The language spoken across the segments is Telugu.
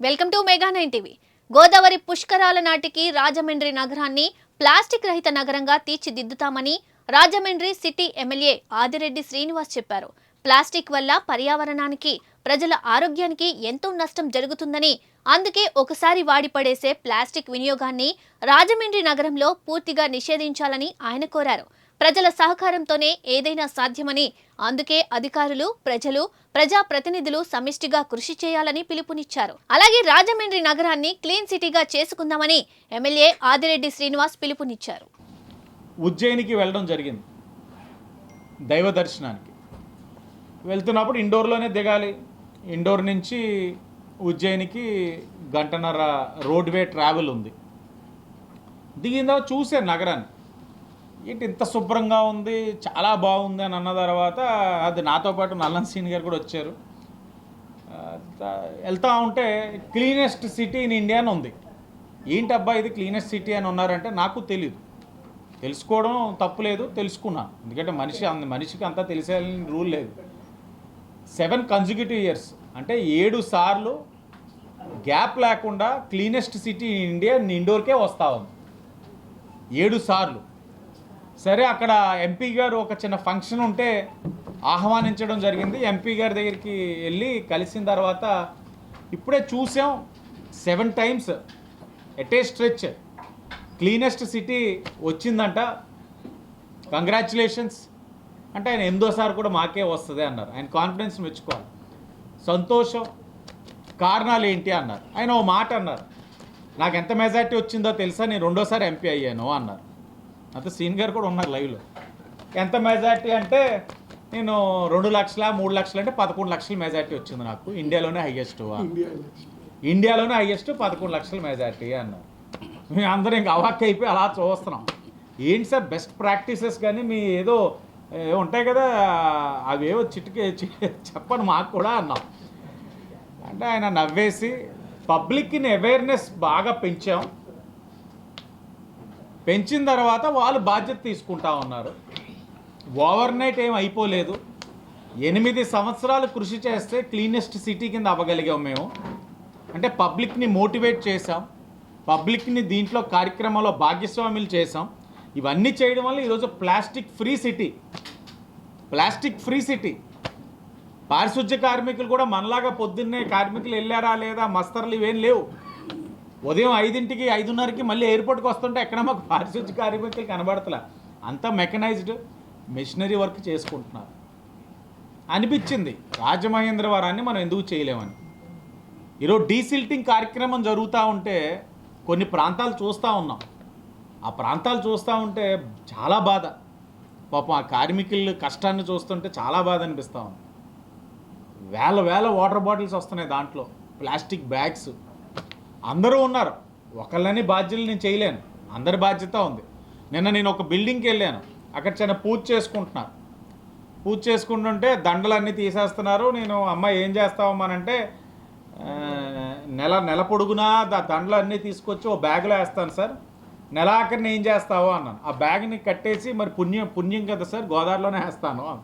Welcome to Mega Nine TV. Godavari పుష్కరాల నాటికి రాజమండ్రి నగరాన్ని ప్లాస్టిక్ రహిత నగరంగా తీర్చిదిద్దుతామని రాజమండ్రి సిటీ ఎమ్మెల్యే ఆదిరెడ్డి శ్రీనివాస్ చెప్పారు. ప్లాస్టిక్ వల్ల పర్యావరణానికి ప్రజల ఆరోగ్యానికి ఎంతో నష్టం జరుగుతుందని అందుకే ఒకసారి వాడి పడేసే ప్లాస్టిక్ వినియోగాన్ని రాజమండ్రి నగరంలో పూర్తిగా నిషేధించాలని ఆయన కోరారు. ప్రజల సహకారంతోనే ఏదైనా సాధ్యమని అందుకే అధికారులు ప్రజలు ప్రజా ప్రతినిధులు సమిష్టిగా కృషి చేయాలని పిలుపునిచ్చారు. అలాగే రాజమండ్రి నగరాన్ని క్లీన్ సిటీగా చేసుకుందామని ఎమ్మెల్యే ఆదిరెడ్డి శ్రీనివాస్ పిలుపునిచ్చారు. ఉజ్జయినికి వెళ్ళడం జరిగింది. దైవ దర్శనానికి. వెళ్తున్నప్పుడు ఇండోర్లోనే దిగాలి. ఇండోర్ నుంచి ఉజ్జయినికి గంటన్నర రోడ్వే ట్రావెల్ ఉంది. దిగిందా చూసే నగరాన్ని. ఏంటి ఇంత శుభ్రంగా ఉంది చాలా బాగుంది అని అన్న తర్వాత అది నాతో పాటు నల్లన్ సీన్ గారు కూడా వచ్చారు. వెళ్తా ఉంటే క్లీనెస్ట్ సిటీ ఇన్ ఇండియా అని ఉంది. ఏంటి అబ్బా ఇది క్లీనెస్ట్ సిటీ అని ఉన్నారంటే నాకు తెలియదు తెలుసుకోవడం తప్పులేదు తెలుసుకున్నాను. ఎందుకంటే మనిషి అంద మనిషికి అంతా తెలిసేయాలని రూల్ లేదు. సెవెన్ కన్జిక్యూటివ్ ఇయర్స్ అంటే ఏడు సార్లు గ్యాప్ లేకుండా క్లీనెస్ట్ సిటీ ఇన్ ఇండియా ఇండోర్కే వస్తా ఉంది. ఏడు సార్లు. సరే అక్కడ ఎంపీ గారు ఒక చిన్న ఫంక్షన్ ఉంటే ఆహ్వానించడం జరిగింది. ఎంపీ గారి దగ్గరికి వెళ్ళి కలిసిన తర్వాత ఇప్పుడే చూసాం seven times. At a stretch. Cleanest city వచ్చిందంట. కంగ్రాచులేషన్స్. అంటే ఆయన ఎనిమిదోసారి కూడా మాకే వస్తుంది అన్నారు. ఆయన కాన్ఫిడెన్స్ మెచ్చుకోవాలి. సంతోషం. కారణాలు ఏంటి అన్నారు. ఆయన ఓ మాట అన్నారు. నాకు ఎంత మెజార్టీ వచ్చిందో తెలుసా? నేను రెండోసారి ఎంపీ అయ్యాను అన్నారు. అంతే సీన్ గారు కూడా ఉన్నారు లైవ్లో. ఎంత మెజార్టీ అంటే నేను రెండు లక్షల మూడు లక్షలు అంటే పదకొండు లక్షల మెజార్టీ వచ్చింది నాకు. ఇండియాలోనే హైయెస్ట్ ఇండియాలోనే హైయెస్ట్ పదకొండు లక్షల మెజార్టీ అన్నారు మేము అందరం ఇంకా అవాక్ అయిపోయి అలా చూస్తున్నాం. ఏంటి సార్ బెస్ట్ ప్రాక్టీసెస్ కానీ మీ ఏదో ఉంటాయి కదా అవేవో చిటికే చెప్పండి మాకు కూడా అన్నాం. అంటే ఆయన నవ్వేసి పబ్లిక్ని అవేర్నెస్ బాగా పెంచాం. పెంచిన తర్వాత వాళ్ళు బాధ్యత తీసుకుంటా ఉన్నారు. ఓవర్ నైట్ ఏం అయిపోలేదు. ఎనిమిది సంవత్సరాలు కృషి చేస్తే క్లీనెస్ట్ సిటీ కింద అవ్వగలిగాం మేము. అంటే పబ్లిక్ని మోటివేట్ చేసాం పబ్లిక్ని దీంట్లో కార్యక్రమంలో భాగస్వాములు చేసాం ఇవన్నీ చేయడం వల్ల ఈరోజు plastic free city. Plastic free city. పారిశుధ్య కార్మికులు కూడా మనలాగా పొద్దున్నే కార్మికులు వెళ్ళారా లేదా మస్తర్లు ఇవేం లేవు. ఉదయం ఐదింటికి ఐదున్నరకి మళ్ళీ ఎయిర్పోర్ట్కి వస్తుంటే ఎక్కడ మాకు పారిశుద్ధ్య కార్మికులు కనబడతలే. అంతా మెకనైజ్డ్ మిషనరీ వర్క్ చేసుకుంటున్నారు. అనిపించింది రాజమహేంద్రవరాన్ని మనం ఎందుకు చేయలేమని. ఈరోజు డీసిల్టింగ్ కార్యక్రమం జరుగుతూ ఉంటే కొన్ని ప్రాంతాలు చూస్తూ ఉన్నాం. ఆ ప్రాంతాలు చూస్తూ ఉంటే చాలా బాధ. పాపం ఆ కార్మికుల కష్టాన్ని చూస్తుంటే చాలా బాధ అనిపిస్తూ ఉంది. వేల వేల వాటర్ బాటిల్స్ వస్తున్నాయి దాంట్లో. Plastic bags. అందరూ ఉన్నారు. ఒకళ్ళని బాధ్యతలు నేను చేయలేను. అందరి బాధ్యత ఉంది. నిన్న నేను ఒక బిల్డింగ్కి వెళ్ళాను. అక్కడ చిన్న పూజ చేసుకుంటున్నారు. పూజ చేసుకుంటుంటే దండలన్నీ తీసేస్తున్నారు. నేను అమ్మ ఏం చేస్తామనంటే నెల నెల పొడుగునా దా దండలు అన్నీ తీసుకొచ్చి ఓ బ్యాగ్లో వేస్తాను సార్. నెలాఖరిని ఏం చేస్తావో అన్నాను. ఆ బ్యాగ్ని కట్టేసి మరి పుణ్యం పుణ్యం కదా సార్. గోదావరిలోనే వేస్తాను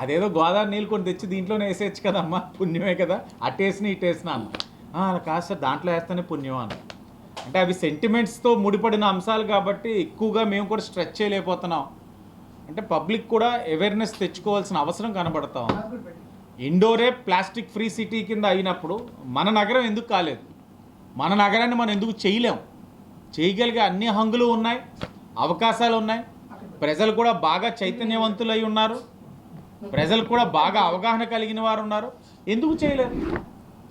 అదేదో గోదావరి నీళ్ళు కొన్ని తెచ్చి దీంట్లోనే వేసేయచ్చు కదమ్మా. పుణ్యమే కదా. అట్టేసిన ఇటేసిన అన్న అలా కాదు సార్ దాంట్లో వేస్తేనే పుణ్యం అన్న అంటే అవి సెంటిమెంట్స్తో ముడిపడిన అంశాలు కాబట్టి ఎక్కువగా మేము కూడా స్ట్రెచ్ చేయలేకపోతున్నాం. అంటే పబ్లిక్ కూడా అవేర్నెస్ తెచ్చుకోవాల్సిన అవసరం కనబడతాం. ఇండోరే ప్లాస్టిక్ ఫ్రీ సిటీ కింద అయినప్పుడు మన నగరం ఎందుకు కాలేదు? మన నగరాన్ని మనం ఎందుకు చేయలేం? చేయగలిగే అన్ని హంగులు ఉన్నాయి అవకాశాలు ఉన్నాయి. ప్రజలు కూడా బాగా చైతన్యవంతులై ఉన్నారు. ప్రజలు కూడా బాగా అవగాహన కలిగిన వారు ఉన్నారు. ఎందుకు చేయలేరు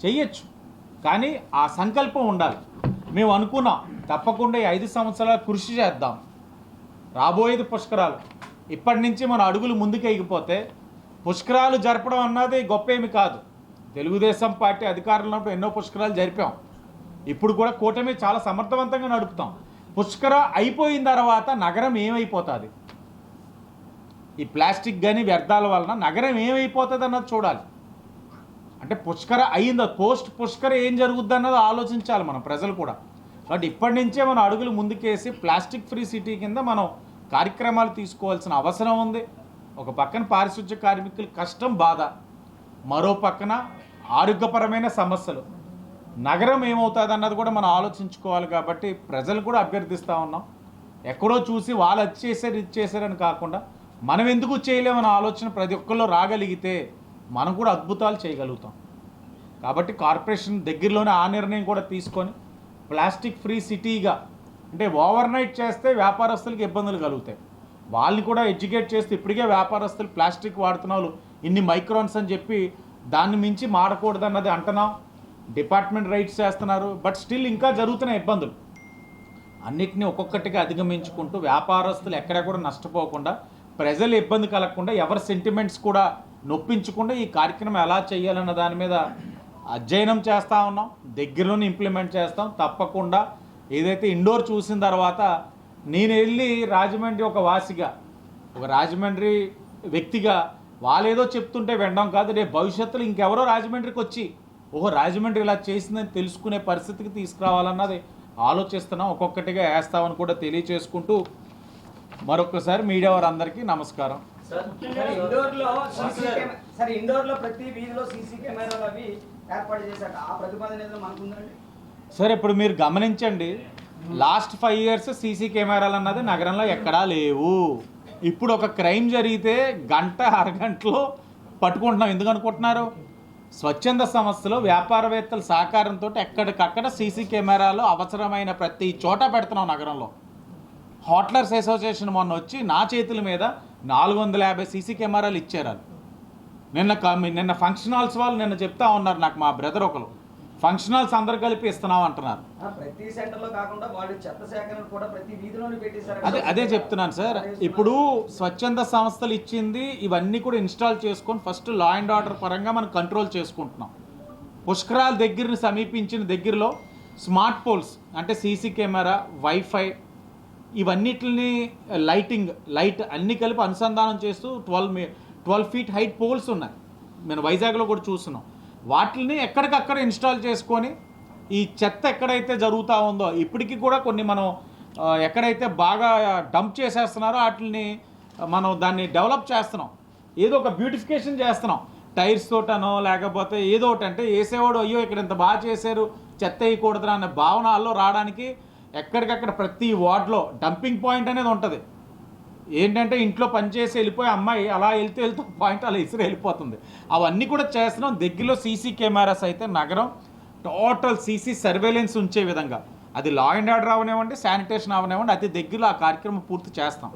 చెయ్యొచ్చు. కానీ ఆ సంకల్పం ఉండాలి. మేము అనుకున్నాం తప్పకుండా ఈ ఐదు సంవత్సరాల కృషి చేద్దాం. రాబోయేది పుష్కరాలు. ఇప్పటి నుంచి మన అడుగులు ముందుకెగిపోతే పుష్కరాలు జరపడం అన్నది గొప్ప ఏమి కాదు. తెలుగుదేశం పార్టీ అధికారులన్నప్పుడు ఎన్నో పుష్కరాలు జరిపాం. ఇప్పుడు కూడా కూటమి చాలా సమర్థవంతంగా నడుపుతాం. పుష్కర అయిపోయిన తర్వాత నగరం ఏమైపోతుంది? ఈ ప్లాస్టిక్ కానీ వ్యర్థాల వలన నగరం ఏమైపోతుంది అన్నది చూడాలి. అంటే పుష్కర అయిందా పోస్ట్ పుష్కర ఏం జరుగుద్ది అన్నది ఆలోచించాలి మనం ప్రజలు కూడా. కాబట్టి ఇప్పటి నుంచే మనం అడుగులు ముందుకేసి ప్లాస్టిక్ ఫ్రీ సిటీ కింద మనం కార్యక్రమాలు తీసుకోవాల్సిన అవసరం ఉంది. ఒక పక్కన పారిశుధ్య కార్మికుల కష్టం బాధ. మరో పక్కన ఆరోగ్యపరమైన సమస్యలు. నగరం ఏమవుతుంది అన్నది కూడా మనం ఆలోచించుకోవాలి కాబట్టి ప్రజలు కూడా అభ్యర్థిస్తూ ఉన్నాం. ఎక్కడో చూసి వాళ్ళు అది చేశారు ఇది చేశారని కాకుండా మనం ఎందుకు చేయలేమన్న ఆలోచన ప్రతి ఒక్కరిలో రాగలిగితే మనం కూడా అద్భుతాలు చేయగలుగుతాం. కాబట్టి కార్పొరేషన్ దగ్గరలోనే ఆ నిర్ణయం కూడా తీసుకొని ప్లాస్టిక్ ఫ్రీ సిటీగా అంటే ఓవర్ నైట్ చేస్తే వ్యాపారస్తులకు ఇబ్బందులు కలుగుతాయి. వాళ్ళని కూడా ఎడ్యుకేట్ చేస్తే ఇప్పటికే వ్యాపారస్తులు ప్లాస్టిక్ వాడుతున్న వాళ్ళు ఇన్ని మైక్రాన్స్ అని చెప్పి దాన్ని మించి మారకూడదు అన్నది అంటున్నాం. డిపార్ట్మెంట్ రైట్స్ చేస్తున్నారు. బట్ స్టిల్ ఇంకా జరుగుతున్న ఇబ్బందులు. అన్నిటిని ఒక్కొక్కటిగా అధిగమించుకుంటూ వ్యాపారస్తులు ఎక్కడ కూడా నష్టపోకుండా ప్రజలు ఇబ్బంది కలగకుండా ఎవరి సెంటిమెంట్స్ కూడా నొప్పించకుండా ఈ కార్యక్రమం ఎలా చేయాలన్న దాని మీద అధ్యయనం చేస్తూ ఉన్నాం. దగ్గరలోనే ఇంప్లిమెంట్ చేస్తాం. తప్పకుండా ఏదైతే ఇండోర్ చూసిన తర్వాత నేను వెళ్ళి రాజమండ్రి ఒక వాసిగా ఒక రాజమండ్రి వ్యక్తిగా వాళ్ళేదో చెప్తుంటే వినడం కాదు. రేపు భవిష్యత్తులో ఇంకెవరో రాజమండ్రికి వచ్చి ఓహో రాజమండ్రి ఇలా చేసిందని తెలుసుకునే పరిస్థితికి తీసుకురావాలన్నది ఆలోచిస్తున్నాం. ఒక్కొక్కటిగా వేస్తామని కూడా తెలియచేసుకుంటూ మరొకసారి మీడియా వారందరికీ నమస్కారం. ఇండోర్లో సార్ ఇండోర్లో ప్రతి వీధిలో సీసీ కెమెరాలు అవి ఏర్పాటు చేశాక ఆ ప్రతిపాదన ఏదో మనకుందండి? సార్ ఇప్పుడు మీరు గమనించండి. లాస్ట్ ఫైవ్ ఇయర్స్ సీసీ కెమెరాలు అన్నది నగరంలో ఎక్కడా లేవు. ఇప్పుడు ఒక క్రైమ్ జరిగితే గంట అరగంటలో పట్టుకుంటున్నాం. ఎందుకు అనుకుంటున్నారు? స్వచ్ఛంద సంస్థలు వ్యాపారవేత్తల సహకారంతో ఎక్కడికక్కడ సీసీ కెమెరాలు అవసరమైన ప్రతి చోట పెడుతున్నాం నగరంలో. హోటలర్స్ అసోసియేషన్ మొన్న వచ్చి నా చేతుల మీద నాలుగు వందల యాభై సీసీ కెమెరాలు ఇచ్చారు. నిన్న నిన్న ఫంక్షన్ హాల్స్ వాళ్ళు నిన్న చెప్తా ఉన్నారు నాకు మా బ్రదర్ ఒకరు. ఫంక్షన్ హాల్స్ అందరు కలిపి ఇస్తున్నాం అంటున్నారు. ఆ, ప్రతి సెంటర్లో కాకుండా వాళ్ళు చెత్త సేకరణ కూడా ప్రతి వీధిలోనే పెట్టేశారు అదే అదే చెప్తున్నాను సార్. ఇప్పుడు స్వచ్ఛంద సంస్థలు ఇచ్చింది ఇవన్నీ కూడా ఇన్స్టాల్ చేసుకొని ఫస్ట్ లా అండ్ ఆర్డర్ పరంగా మనం కంట్రోల్ చేసుకుంటున్నాం. పుష్కరాల దగ్గరని సమీపించిన దగ్గరలో స్మార్ట్ పోల్స్ అంటే సీసీ కెమెరా వైఫై ఇవన్నిటిని లైటింగ్ లైట్ అన్ని కలిపి అనుసంధానం చేస్తూ ట్వెల్వ్ మీ ట్వెల్వ్ ఫీట్ హైట్ పోల్స్ ఉన్నాయి. నేను వైజాగ్లో కూడా చూస్తున్నాం. వాటిని ఎక్కడికక్కడ ఇన్స్టాల్ చేసుకొని ఈ చెత్త ఎక్కడైతే జరుగుతూ ఉందో ఇప్పటికీ కూడా కొన్ని మనం ఎక్కడైతే బాగా డంప్ చేసేస్తున్నారో వాటిని మనం దాన్ని డెవలప్ చేస్తున్నాం. ఏదో ఒక బ్యూటిఫికేషన్ చేస్తున్నాం. టైర్స్ తోటనో లేకపోతే ఏదో ఒకటి అంటే వేసేవాడు అయ్యో ఇక్కడ ఇంత బాగా చేశారు చెత్త వేయకూడదురా అనే భావనల్లో రావడానికి ఎక్కడికక్కడ ప్రతి వార్డ్లో డంపింగ్ పాయింట్ అనేది ఉంటుంది. ఏంటంటే ఇంట్లో పనిచేసి వెళ్ళిపోయి అమ్మాయి అలా వెళ్తూ వెళ్తూ పాయింట్ అలా ఇసురు వెళ్ళిపోతుంది. అవన్నీ కూడా చేస్తున్నాం. దగ్గరలో సీసీ కెమెరాస్ అయితే నగరం. టోటల్ సీసీ సర్వేలెన్స్ ఉంచే విధంగా. అది లా అండ్ ఆర్డర్ అవనివ్వండి శానిటేషన్ అవనివ్వండి అతి దగ్గరలో ఆ కార్యక్రమం పూర్తి చేస్తాం.